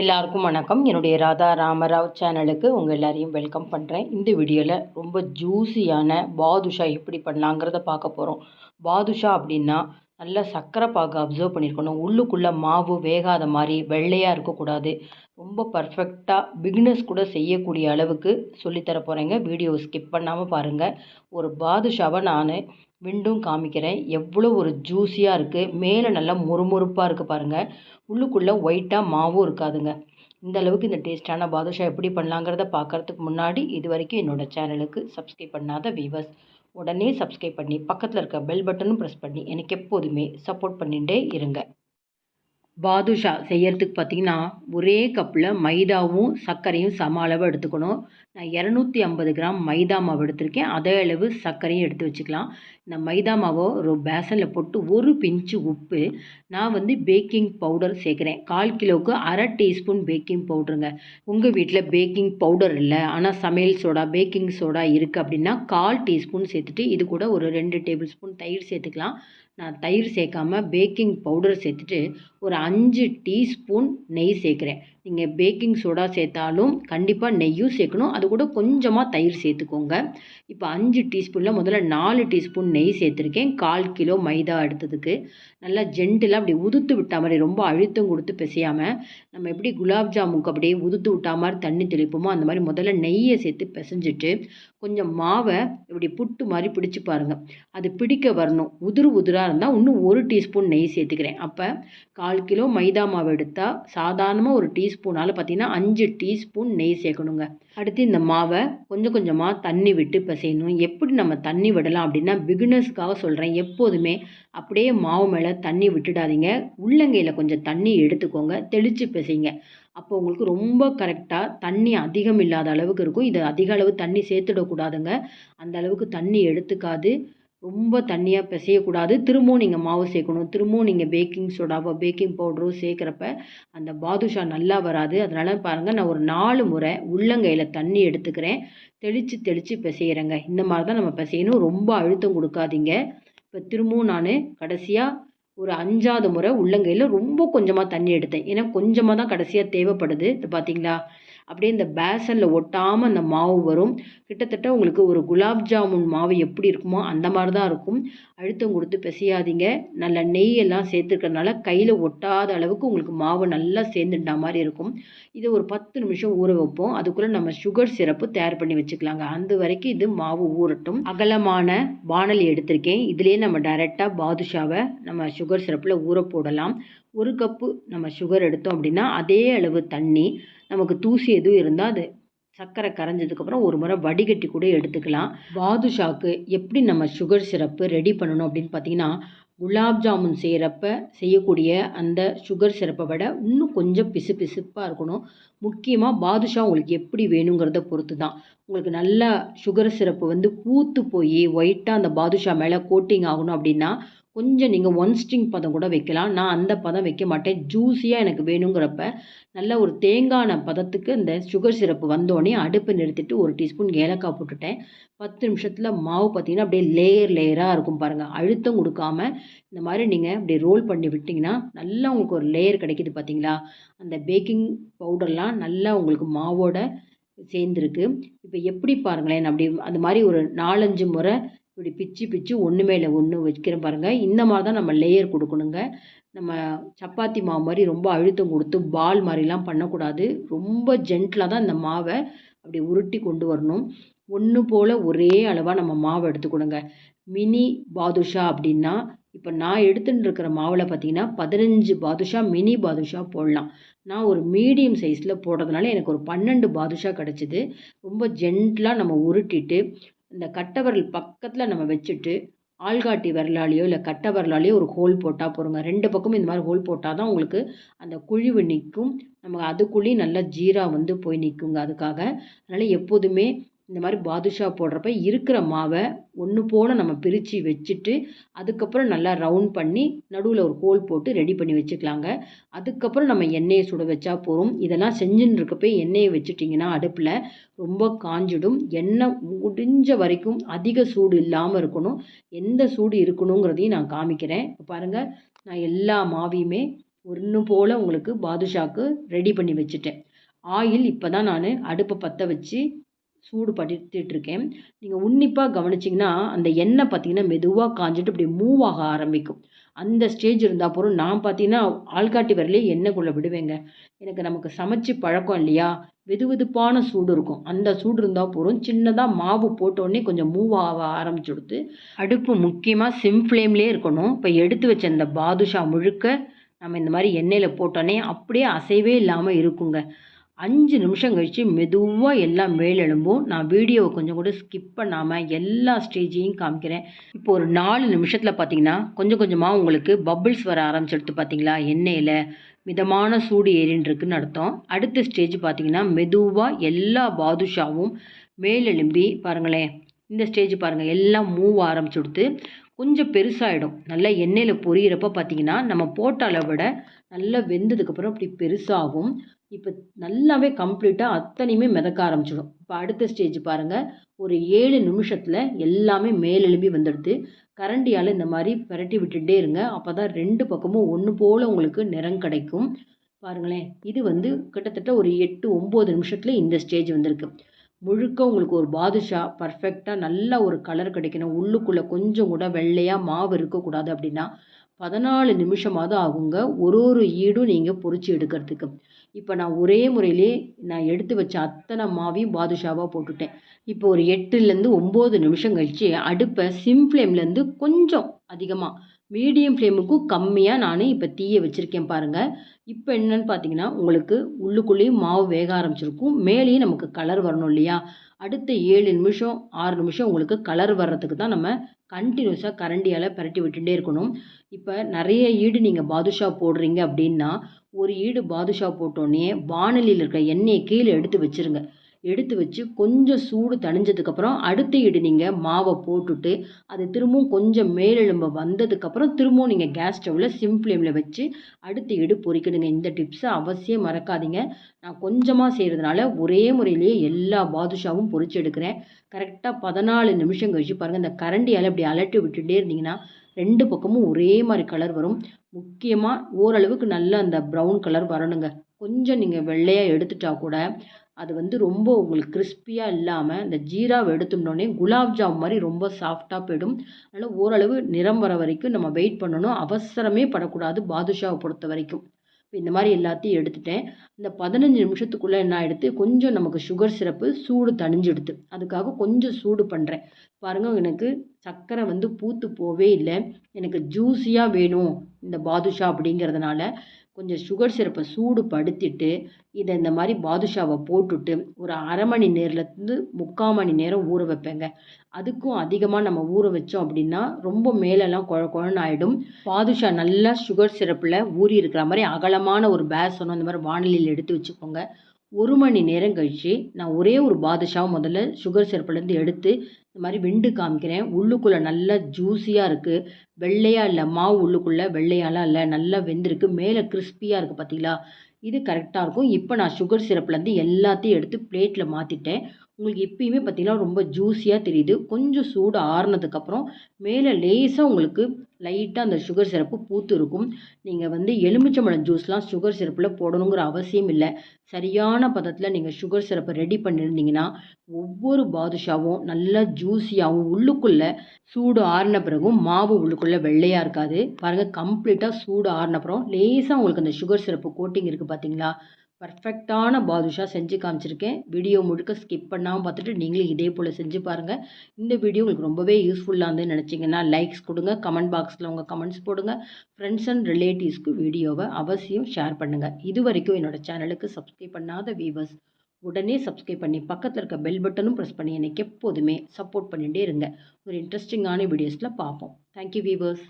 எல்லாருக்கும் வணக்கம். என்னுடைய ராதா ராமராவ் சேனலுக்கு உங்கள் எல்லாரையும் வெல்கம் பண்ணுறேன் இந்த வீடியோவில் ரொம்ப ஜூஸியான பாதுஷா எப்படி பண்ணலாங்கிறத பார்க்க போகிறோம் பாதுஷா அப்படின்னா நல்லா சர்க்கரை பாகு அப்சர்வ் பண்ணியிருக்கணும் உள்ளுக்குள்ளே மாவு வேகாத மாதிரி வெள்ளையாக இருக்கக்கூடாது. ரொம்ப பர்ஃபெக்டாக பிக்னஸ் கூட செய்யக்கூடிய அளவுக்கு சொல்லித்தர போகிறேங்க வீடியோ ஸ்கிப் பண்ணாமல் பாருங்கள் ஒரு பாதுஷாவை நான் விண்டும் காமிக்கிறேன். எவ்வளோ ஒரு ஜூஸியாக இருக்குது மேலே நல்லா முறுமுறுப்பாக இருக்குது பாருங்கள் உள்ளுக்குள்ளே ஒயிட்டாக மாவும் இருக்காதுங்க. இந்த அளவுக்கு இந்த டேஸ்ட்டான பாதுஷா எப்படி பண்ணலாங்கிறத பார்க்குறதுக்கு முன்னாடி இது வரைக்கும் என்னோடய சேனலுக்கு சப்ஸ்கிரைப் பண்ணாத வீவர்ஸ் உடனே சப்ஸ்கிரைப் பண்ணி பக்கத்தில் இருக்க பெல் பட்டனும் ப்ரெஸ் பண்ணி எனக்கு எப்போதுமே சப்போர்ட் பண்ணிகிட்டே இருங்க. பாதுஷா செய்யறதுக்கு பார்த்திங்கன்னா ஒரே கப்பில் மைதாவும் சர்க்கரையும் சம அளவு எடுத்துக்கணும். நான் இரநூத்தி ஐம்பது கிராம் மைதா மாவு எடுத்திருக்கேன். அதே அளவு சர்க்கரையும் எடுத்து வச்சுக்கலாம். இந்த மைதா மாவை ஒரு பேசனில் போட்டு ஒரு பிஞ்சு உப்பு நான் வந்து பேக்கிங் பவுடர் சேர்க்குறேன். கால் கிலோவுக்கு அரை டீஸ்பூன் பேக்கிங் பவுடருங்க உங்கள் வீட்டில் பேக்கிங் பவுடர் இல்லை ஆனால் சமையல் சோடா பேக்கிங் சோடா இருக்குது அப்படின்னா கால் டீஸ்பூன் சேர்த்துட்டு இது கூட ஒரு ரெண்டு டேபிள் ஸ்பூன் தயிர் சேர்த்துக்கலாம். நான் தயிர் சேர்க்காம பேக்கிங் பவுடர் சேர்த்துட்டு ஒரு அஞ்சு டீஸ்பூன் நெய் சேர்க்குறேன். நீங்கள் பேக்கிங் சோடா சேர்த்தாலும் கண்டிப்பாக நெய்யும் சேர்க்கணும். அது கூட கொஞ்சமாக தயிர் சேர்த்துக்கோங்க. இப்போ அஞ்சு டீஸ்பூனில் முதல்ல நாலு டீஸ்பூன் நெய் சேர்த்துருக்கேன். கால் கிலோ மைதா எடுத்ததுக்கு. நல்லா ஜென்டிலாக அப்படி உதுத்து விட்டா மாதிரி ரொம்ப அழுத்தம் கொடுத்து பிசையாமல் நம்ம எப்படி குலாப் ஜாமுக்கு அப்படியே உதுத்து விட்டா மாதிரி தண்ணி தெளிப்போமோ அந்த மாதிரி முதல்ல நெய்யை சேர்த்து பிசைஞ்சிட்டு கொஞ்சம் மாவை இப்படி புட்டு மாதிரி பிடிச்சி பாருங்கள் அது பிடிக்க வரணும். உதிரு உதிராக இருந்தால் இன்னும் ஒரு டீஸ்பூன் நெய் சேர்த்துக்கிறேன். அப்போ கால் கிலோ மைதா மாவு எடுத்தால் சாதாரணமாக ஒரு டீஸ்பூனால் பார்த்தீங்கன்னா அஞ்சு டீஸ்பூன் நெய் சேர்க்கணுங்க. அடுத்து இந்த மாவை கொஞ்சம் கொஞ்சமாக தண்ணி விட்டு பிசையணும். எப்படி நம்ம தண்ணி விடலாம் அப்படின்னா பிகினர்ஸ்க்காக சொல்கிறேன் எப்போதுமே அப்படியே மாவு மேலே தண்ணி விட்டுடாதீங்க. உள்ளங்கையில் கொஞ்சம் தண்ணி எடுத்துக்கோங்க. தெளித்து பிசைங்க. அப்போ உங்களுக்கு ரொம்ப கரெக்டாக தண்ணி அதிகம் இல்லாத அளவுக்கு இருக்கும். இது அதிக அளவு தண்ணி சேர்த்துடக்கூடாதுங்க. அந்த அளவுக்கு தண்ணி எடுத்துக்காது. ரொம்ப தண்ணியாக பிசையக்கூடாது. திரும்பவும் நீங்கள் மாவு சேர்க்கணும். திரும்பவும் நீங்கள் பேக்கிங் சோடாவோ பேக்கிங் பவுடரோ சேர்க்குறப்ப அந்த பாதுஷா நல்லா வராது. அதனால் பாருங்கள் நான் ஒரு நாலு முறை உள்ளங்கையில் தண்ணி எடுத்துக்கிறேன். தெளித்து தெளித்து பிசையிறேங்க. இந்த மாதிரி தான் நம்ம பிசையணும். ரொம்ப அழுத்தம் கொடுக்காதீங்க. இப்போ திரும்பவும் நான் கடைசியாக ஒரு அஞ்சாவது முறை உள்ளங்கையில் ரொம்ப கொஞ்சமாக தண்ணி எடுத்தேன். ஏன்னா கொஞ்சமாக தான் கடைசியாக தேவைப்படுது. இது பார்த்தீங்களா அப்படியே இந்த பேசனில் ஒட்டாமல் அந்த மாவு வரும். கிட்டத்தட்ட உங்களுக்கு ஒரு குலாப் ஜாமுன் மாவு எப்படி இருக்குமோ அந்த மாதிரி தான் இருக்கும். அழுத்தம் கொடுத்து பிசையாதீங்க. நல்ல நெய் எல்லாம் சேர்த்துருக்கறனால கையில் ஒட்டாத அளவுக்கு உங்களுக்கு மாவு நல்லா சேர்ந்துட்டா மாதிரி இருக்கும். இதை ஒரு பத்து நிமிஷம் ஊற வைப்போம். அதுக்குள்ளே நம்ம சுகர் சிரப்பு தயார் பண்ணி வச்சுக்கலாங்க. அந்த வரைக்கும் இது மாவு ஊறட்டும். அகலமான வானலி எடுத்திருக்கேன். இதுலேயே நம்ம டைரெக்டாக பாதுஷாவை நம்ம சுகர் சிரப்பில் ஊற போடலாம். ஒரு கப்பு நம்ம சுகர் எடுத்தோம் அப்படின்னா அதே அளவு தண்ணி நமக்கு தூசி எதுவும் இருந்தால் அது சர்க்கரை கரைஞ்சதுக்கப்புறம் ஒரு முறை வடிகட்டி கூட எடுத்துக்கலாம். பாதுஷாக்கு எப்படி நம்ம சுகர் சிரப்பு ரெடி பண்ணணும் அப்படின்னு பார்த்தீங்கன்னா குலாப் ஜாமுன் செய்கிறப்ப செய்யக்கூடிய அந்த சுகர் சிரப்பை விட இன்னும் கொஞ்சம் பிசு பிசுப்பாக இருக்கணும். முக்கியமாக பாதுஷா உங்களுக்கு எப்படி வேணுங்கிறத பொறுத்து தான் உங்களுக்கு நல்லா சுகர் சிரப்பு வந்து பூத்து போய் ஒயிட்டாக அந்த பாதுஷா மேலே கோட்டிங் ஆகணும் அப்படின்னா கொஞ்சம் நீங்கள் ஒன் ஸ்ட்ரிங் பதம் கூட வைக்கலாம். நான் அந்த பதம் வைக்க மாட்டேன். ஜூஸியாக எனக்கு வேணுங்கிறப்ப நல்ல ஒரு தேங்கான பதத்துக்கு இந்த சுகர் சிரப்பு வந்தோடனே அடுப்பை நிறுத்திட்டு ஒரு டீஸ்பூன் ஏலக்காய் போட்டுட்டேன். பத்து நிமிஷத்தில் மாவு பார்த்தீங்கன்னா அப்படியே லேயர் லேயராக இருக்கும் பாருங்கள் அழுத்தம் கொடுக்காம இந்த மாதிரி நீங்கள் அப்படியே ரோல் பண்ணி விட்டிங்கன்னா நல்லா உங்களுக்கு ஒரு லேயர் கிடைக்கிது பார்த்தீங்களா அந்த பேக்கிங் பவுடர்லாம் நல்லா உங்களுக்கு மாவோட சேர்ந்துருக்கு. இப்போ எப்படி பாருங்களேன் அப்படி அந்த மாதிரி ஒரு நாலஞ்சு முறை இப்படி பிச்சு பிச்சு ஒன்று மேலே ஒன்று வைக்கிறேன் பாருங்கள் இந்த மாதிரி தான் நம்ம லேயர் கொடுக்கணுங்க. நம்ம சப்பாத்தி மாவு மாதிரி ரொம்ப அழுத்தம் கொடுத்து பால் மாதிரிலாம் பண்ணக்கூடாது. ரொம்ப ஜென்டிலாக தான் இந்த மாவை அப்படி உருட்டி கொண்டு வரணும். ஒன்று போல் ஒரே அளவாக நம்ம மாவை எடுத்துக்கணுங்க. மினி பாதுஷா அப்படின்னா இப்போ நான் எடுத்துகிட்டு இருக்கிற மாவில் பார்த்தீங்கன்னா பதினஞ்சு பாதுஷா மினி பாதுஷா போடலாம். நான் ஒரு மீடியம் சைஸில் போடுறதுனால எனக்கு ஒரு பன்னெண்டு பாதுஷா கிடச்சிது. ரொம்ப ஜென்டிலாக நம்ம உருட்டிட்டு இந்த கட்டை விரல் பக்கத்தில் நம்ம வச்சுட்டு ஆள்காட்டி விரலாலேயோ இல்லை கட்டை விரலாலேயோ ஒரு ஹோல் போட்டால் போகிறோங்க ரெண்டு பக்கமும் இந்த மாதிரி ஹோல் போட்டால் தான் உங்களுக்கு அந்த குழிவு நிற்கும். நம்ம அதுக்குள்ளேயும் நல்லா ஜீரா வந்து போய் நிற்குங்க அதுக்காக. அதனால் எப்போதுமே இந்த மாதிரி பாதுஷா போடுறப்ப இருக்கிற மாவை ஒன்று போல் நம்ம பிரித்து வச்சுட்டு அதுக்கப்புறம் நல்லா ரவுண்ட் பண்ணி நடுவில் ஒரு ஹோல் போட்டு ரெடி பண்ணி வச்சுக்கலாங்க. அதுக்கப்புறம் நம்ம எண்ணெயை சுட வச்சா போதும். இதெல்லாம் செஞ்சுன்னு இருக்கப்போ எண்ணெயை வச்சுட்டிங்கன்னா அடுப்பில் ரொம்ப காஞ்சிடும். எண்ணெய் முடிஞ்ச வரைக்கும் அதிக சூடு இல்லாமல் இருக்கணும். எந்த சூடு இருக்கணுங்கிறதையும் நான் காமிக்கிறேன். பாருங்கள் நான் எல்லா மாவையுமே ஒன்று போல் உங்களுக்கு பாதுஷாக்கு ரெடி பண்ணி வச்சுட்டேன். ஆயில் இப்போ தான் நான் அடுப்பை பற்ற வச்சு சூடு படுத்திட்டுருக்கேன் நீங்கள் உன்னிப்பாக கவனிச்சிங்கன்னா அந்த எண்ணெய் பார்த்தீங்கன்னா மெதுவாக காஞ்சிட்டு இப்படி மூவ் ஆக ஆரம்பிக்கும். அந்த ஸ்டேஜ் இருந்தால் போகிறோம் நான் பார்த்தீங்கன்னா ஆள்காட்டி வரலே எண்ணெய்க்குள்ளே விடுவேங்க. எனக்கு நமக்கு சமைச்சு பழக்கம் இல்லையா? வெது வெதுப்பான சூடு இருக்கும். அந்த சூடு இருந்தால் போகிறோம் சின்னதாக மாவு போட்டோடனே கொஞ்சம் மூவ் ஆக ஆரம்பிச்சுடுத்து அடுப்பு முக்கியமாக சிம் ஃப்ளேம்லேயே இருக்கணும். இப்போ எடுத்து வச்ச அந்த பாதுஷா முழுக்க நம்ம இந்த மாதிரி எண்ணெயில் போட்டோன்னே அப்படியே அசைவே இல்லாமல் இருக்குங்க. அஞ்சு நிமிஷம் கழித்து மெதுவாக எல்லாம் மேலெழும்பும். நான் வீடியோவை கொஞ்சம் கூட ஸ்கிப் பண்ணாமல் எல்லா ஸ்டேஜையும் காமிக்கிறேன். இப்போ ஒரு நாலு நிமிஷத்தில் பார்த்தீங்கன்னா கொஞ்சம் கொஞ்சமாக உங்களுக்கு பபிள்ஸ் வர ஆரம்பிச்சிடுத்து பார்த்தீங்களா எண்ணெயில் மிதமான சூடு ஏறின்றிருக்குன்னு அர்த்தம். அடுத்த ஸ்டேஜ் பார்த்தீங்கன்னா மெதுவாக எல்லா பாதுஷாவும் மேலெழும்பி பாருங்களேன். இந்த ஸ்டேஜ் பாருங்கள் எல்லாம் மூவ் ஆரம்பிச்சுடுத்து கொஞ்சம் பெருசாகிடும் நல்லா எண்ணெயில் பொரியிறப்ப பார்த்தீங்கன்னா நம்ம போட்ட அளவை விட நல்லா வெந்ததுக்கப்புறம் அப்படி பெருசாகும். இப்போ நல்லாவே கம்ப்ளீட்டாக அத்தனையுமே மிதக்க ஆரம்பிச்சிடும். இப்போ அடுத்த ஸ்டேஜ் பாருங்கள் ஒரு ஏழு நிமிஷத்தில் எல்லாமே மேலெழும்பி வந்துடுது. கரண்டியால் இந்த மாதிரி புரட்டி விட்டுட்டே இருங்க. அப்போ தான் ரெண்டு பக்கமும் ஒன்று போல் உங்களுக்கு நிறம் கிடைக்கும். பாருங்களேன். இது வந்து கிட்டத்தட்ட ஒரு எட்டு ஒம்பது நிமிஷத்தில் இந்த ஸ்டேஜ் வந்திருக்கு. முழுக்க உங்களுக்கு ஒரு பாதுஷா பர்ஃபெக்டாக நல்ல ஒரு கலர் கிடைக்கணும். உள்ளுக்குள்ளே கொஞ்சம் கூட வெள்ளையாக மாவு இருக்கக்கூடாது அப்படின்னா பதினாலு நிமிஷமாவது ஆகுங்க. ஒரு ஒரு ஈடும் நீங்கள் பொறிச்சு எடுக்கிறதுக்கு. இப்போ நான் ஒரே முறையிலே நான் எடுத்து வச்ச அத்தனை மாவையும் பாதுஷாவாக போட்டுட்டேன். இப்போ ஒரு எட்டுலேருந்து ஒம்பது நிமிஷம் கழித்து அடுப்பை சிம் ஃப்ளேம்லேருந்து கொஞ்சம் அதிகமாக மீடியம் ஃப்ளேமுக்கும் கம்மியாக நான் இப்போ தீயை வச்சுருக்கேன் பாருங்கள் இப்போ என்னென்னு பார்த்தீங்கன்னா உங்களுக்கு உள்ளுக்குள்ளேயும் மாவு வேக ஆரம்பிச்சிருக்கும். மேலேயும் நமக்கு கலர் வரணும் இல்லையா? அடுத்த ஏழு நிமிஷம் ஆறு நிமிஷம் உங்களுக்கு கலர் வர்றதுக்கு தான் நம்ம கண்டினியூஸாக கரண்டியால் பரட்டி விட்டுட்டே இருக்கணும். இப்போ நிறைய ஈடு நீங்கள் பாதுஷா போடுறீங்க அப்படின்னா ஒரு ஈடு பாதுஷா போட்டோன்னே வானலியில் இருக்கிற எண்ணெயை கீழே எடுத்து வச்சுருங்க. எடுத்து வச்சு கொஞ்சம் சூடு தணிஞ்சதுக்கப்புறம் அடுத்த ஈடு நீங்கள் மாவை போட்டுட்டு அது திரும்பவும் கொஞ்சம் மேலெழும்ப வந்ததுக்கப்புறம் திரும்பவும் நீங்கள் கேஸ் ஸ்டவ்வில் சிம் ஃப்ளேமில் வச்சு அடுத்த ஈடு பொறிக்கணுங்க. இந்த டிப்ஸை அவசியம் மறக்காதீங்க. நான் கொஞ்சமாக செய்கிறதுனால ஒரே முறையிலேயே எல்லா பாதுஷாவும் பொறிச்சு எடுக்கிறேன். கரெக்டாக பதினாலு நிமிஷம் கழிச்சு பாருங்கள் இந்த கரண்டியால் இப்படி அலட்டி விட்டுட்டே இருந்தீங்கன்னா ரெண்டு பக்கமும் ஒரே மாதிரி கலர் வரும். முக்கியமாக ஓரளவுக்கு நல்ல அந்த ப்ரௌன் கலர் வரணுங்க. கொஞ்சம் நீங்கள் வெள்ளையாக எடுத்துட்டா கூட அது வந்து ரொம்ப உங்களுக்கு கிறிஸ்பியாக இல்லாமல் இந்த ஜீராவை எடுத்துட்டோடனே குலாப்ஜாம் மாதிரி ரொம்ப சாஃப்டாக போயிடும். அதனால் ஓரளவு நிறம் வர வரைக்கும் நம்ம வெயிட் பண்ணணும். அவசரமே படக்கூடாது பாதுஷாவை பொறுத்த வரைக்கும். இப்போ இந்த மாதிரி எல்லாத்தையும் எடுத்துட்டேன். இந்த பதினஞ்சு நிமிஷத்துக்குள்ளே என்ன எடுத்து கொஞ்சம் நமக்கு சுகர் சிரப்பு சூடு தணிஞ்செடுத்து அதுக்காக கொஞ்சம் சூடு பண்ணுறேன் பாருங்கள் எனக்கு சர்க்கரை வந்து பூத்து போவே இல்லை. எனக்கு ஜூஸியாக வேணும் இந்த பாதுஷா அப்படிங்கிறதுனால. கொஞ்சம் சுகர் சிரப்பை சூடு படுத்திட்டு இதை இந்த மாதிரி பாதுஷாவை போட்டுட்டு ஒரு அரை மணி நேரத்துலேருந்து முக்கால் மணி நேரம் ஊற வைப்பேங்க. அதுக்கும் அதிகமாக நம்ம ஊற வச்சோம் அப்படின்னா ரொம்ப மேலெல்லாம் குழ குழன்னு ஆகிடும் பாதுஷா நல்லா சுகர் சிரப்பில் ஊறி இருக்கிற மாதிரி அகலமான ஒரு பேசனும் அந்த மாதிரி வானிலையில் எடுத்து வச்சுக்கோங்க. ஒரு மணி நேரம் கழித்து நான் ஒரே ஒரு பாதுஷாவை முதல்ல சுகர் சிரப்புலேருந்து எடுத்து இந்த மாதிரி வெண்டு காமிக்கிறேன். உள்ளுக்குள்ளே நல்லா ஜூஸியாக இருக்குது வெள்ளையாக இல்லை மாவு உள்ளுக்குள்ளே வெள்ளையாலாம் இல்லை நல்லா வெந்திருக்கு. மேலே கிறிஸ்பியாக இருக்குது பார்த்தீங்களா இது கரெக்டாக இருக்கும். இப்போ நான் சுகர் சிரப்புலேருந்து எல்லாத்தையும் எடுத்து பிளேட்டில் மாற்றிட்டேன் உங்களுக்கு எப்பயுமே பார்த்தீங்கன்னா ரொம்ப ஜூஸியாக தெரியுது. கொஞ்சம் சூடு ஆறுனதுக்கப்புறம் மேலே லேசாக உங்களுக்கு லைட்டாக அந்த சுகர் சிரப்பு பூத்து இருக்கும். நீங்கள் வந்து எலுமிச்சம்பழம் ஜூஸ்லாம் சுகர் சிரப்பில் போடணுங்கிற அவசியம் இல்லை. சரியான பதத்தில் நீங்கள் சுகர் சிரப்பை ரெடி பண்ணியிருந்தீங்கன்னா ஒவ்வொரு பாதுஷாவும் நல்லா ஜூஸியாகவும் உள்ளுக்குள்ளே சூடு ஆறின பிறகும் மாவு உள்ளுக்குள்ளே வெள்ளையாக இருக்காது. பாருங்கள் கம்ப்ளீட்டாக சூடு ஆறின அப்புறம் லேசாக உங்களுக்கு அந்த சுகர் சிரப்பு கோட்டிங் இருக்குது பார்த்தீங்களா? பர்ஃபெக்டான பாதுஷா செஞ்சு காமிச்சிருக்கேன். வீடியோ முழுக்க ஸ்கிப் பண்ணாமல் பார்த்துட்டு நீங்களும் இதே போல் செஞ்சு பாருங்கள் இந்த வீடியோ உங்களுக்கு ரொம்பவே யூஸ்ஃபுல்லாக இருந்து நினச்சிங்கன்னா லைக்ஸ் கொடுங்க. கமெண்ட் பாக்ஸில் உங்கள் கமெண்ட்ஸ் போடுங்க. ஃப்ரெண்ட்ஸ் அண்ட் ரிலேட்டிவ்ஸ்க்கு வீடியோவை அவசியம் ஷேர் பண்ணுங்கள் இது வரைக்கும் என்னோடய சேனலுக்கு சப்ஸ்கிரைப் பண்ணாத வியூவர்ஸ் உடனே சப்ஸ்கிரைப் பண்ணி பக்கத்தில் இருக்க பெல் பட்டனும் ப்ரெஸ் பண்ணி எனக்கு எப்போதுமே சப்போர்ட் பண்ணிகிட்டே இருங்க. ஒரு இன்ட்ரெஸ்டிங்கான வீடியோஸில் பார்ப்போம். Thank you viewers